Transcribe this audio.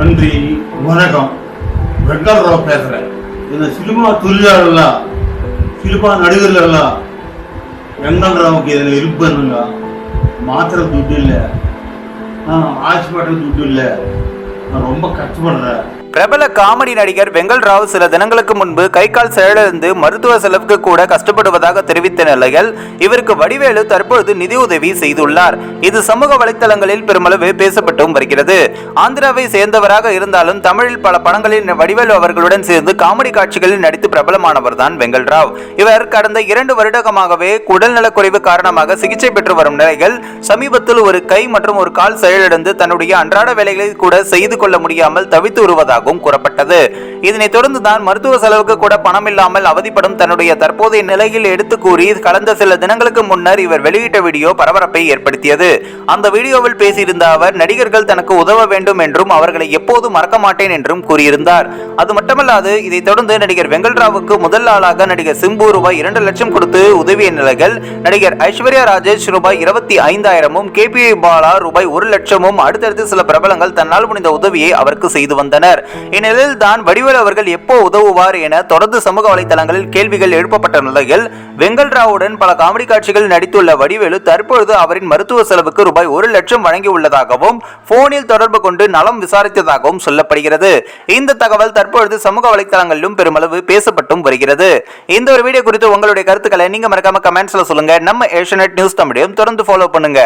நன்றி வணக்கம். வெங்கல்ராவ் பேசுறேன். இந்த சினிமா தொழிலாளர்களா சினிமா நடிகர்களா? வெங்கல்ராவுக்கு இதில் இருப்பதுங்க மாத்திரை துட்டு இல்லை. ஹாஸ்பிட்டல் துட்டு இல்லை. நான் ரொம்ப கஷ்டப்படுறேன். பிரபல காமெடி நடிகர் வெங்கல் ராவ் சில தினங்களுக்கு முன்பு கை கால் செயலிழந்து மருத்துவ செலவுக்கு கூட கஷ்டப்படுவதாக தெரிவித்த நிலையில் இவருக்கு வடிவேலு தற்பொழுது நிதியுதவி செய்துள்ளார். இது சமூக வலைத்தளங்களில் பெருமளவு பேசப்பட்டும் வருகிறது. ஆந்திராவை சேர்ந்தவராக இருந்தாலும் தமிழில் பல படங்களில் வடிவேலு அவர்களுடன் சேர்ந்து காமெடி காட்சிகளில் நடித்து பிரபலமானவர் தான் வெங்கல் ராவ். இவர் கடந்த இரண்டு வருடமாகவே உடல்நலக்குறைவு காரணமாக சிகிச்சை பெற்று வரும் நிலையில் சமீபத்தில் ஒரு கை மற்றும் ஒரு கால் செயலிழந்து தன்னுடைய அன்றாட வேலைகளை கூட செய்து கொள்ள முடியாமல் தவித்து வருவதாகவும் கூறப்பட்டது. இதனைத் தொடர்ந்து தான் மருத்துவ செலவுக்கு கூட பணம் இல்லாமல் அவதிப்படும் தன்னுடைய தற்போதைய நிலையில் எடுத்து கூறி கடந்த சில தினங்களுக்கு முன்னர் இவர் வெளியிட்ட வீடியோ பரபரப்பை ஏற்படுத்தியது. அந்த வீடியோவில் பேசியிருந்த அவர் நடிகர்கள் தனக்கு உதவ வேண்டும் என்றும் அவர்களை எப்போது மறக்க மாட்டேன் என்றும் கூறியிருந்தார். அது மட்டுமல்லாது இதைத் தொடர்ந்து நடிகர் வெங்கல்ராவுக்கு முதல் ஆளாக நடிகர் சிம்பு ரூபாய் இரண்டு லட்சம் கொடுத்து உதவிய நிலையில் நடிகர் ஐஸ்வர்யா ராஜேஷ் ரூபாய் இருபத்தி ஐந்தாயிரமும் கே பி பாலா ரூபாய் ஒரு லட்சமும் அடுத்தடுத்து சில பிரபலங்கள் தன்னால் முடிந்த உதவியை அவருக்கு செய்து வந்தனர். இந்நிலையில் தான் வடிவேல் அவர்கள் எப்போ உதவுவார் என தொடர்ந்து சமூக வலைதளங்களில் கேள்விகள் எழுப்பப்பட்ட நிலையில் வெங்கல் ராவுடன் பல காமெடி காட்சிகள் நடித்துள்ள வடிவேலு தற்பொழுது அவரின் மருத்துவ செலவுக்கு ரூபாய் ஒரு லட்சம் வழங்கியுள்ளதாகவும் போனில் தொடர்பு கொண்டு நலம் விசாரித்ததாகவும் சொல்லப்படுகிறது. இந்த தகவல் தற்பொழுது சமூக வலைதளங்களிலும் பெருமளவு பேசப்பட்டும் வருகிறது. இந்த ஒரு வீடியோ குறித்து உங்களுடைய கருத்துக்களை நீங்க மறக்காம கமெண்ட்ஸ்ல சொல்லுங்க. நம்ம ஏஷியநெட் நியூஸ் தமிழையும் தொடர்ந்து ஃபாலோ பண்ணுங்க.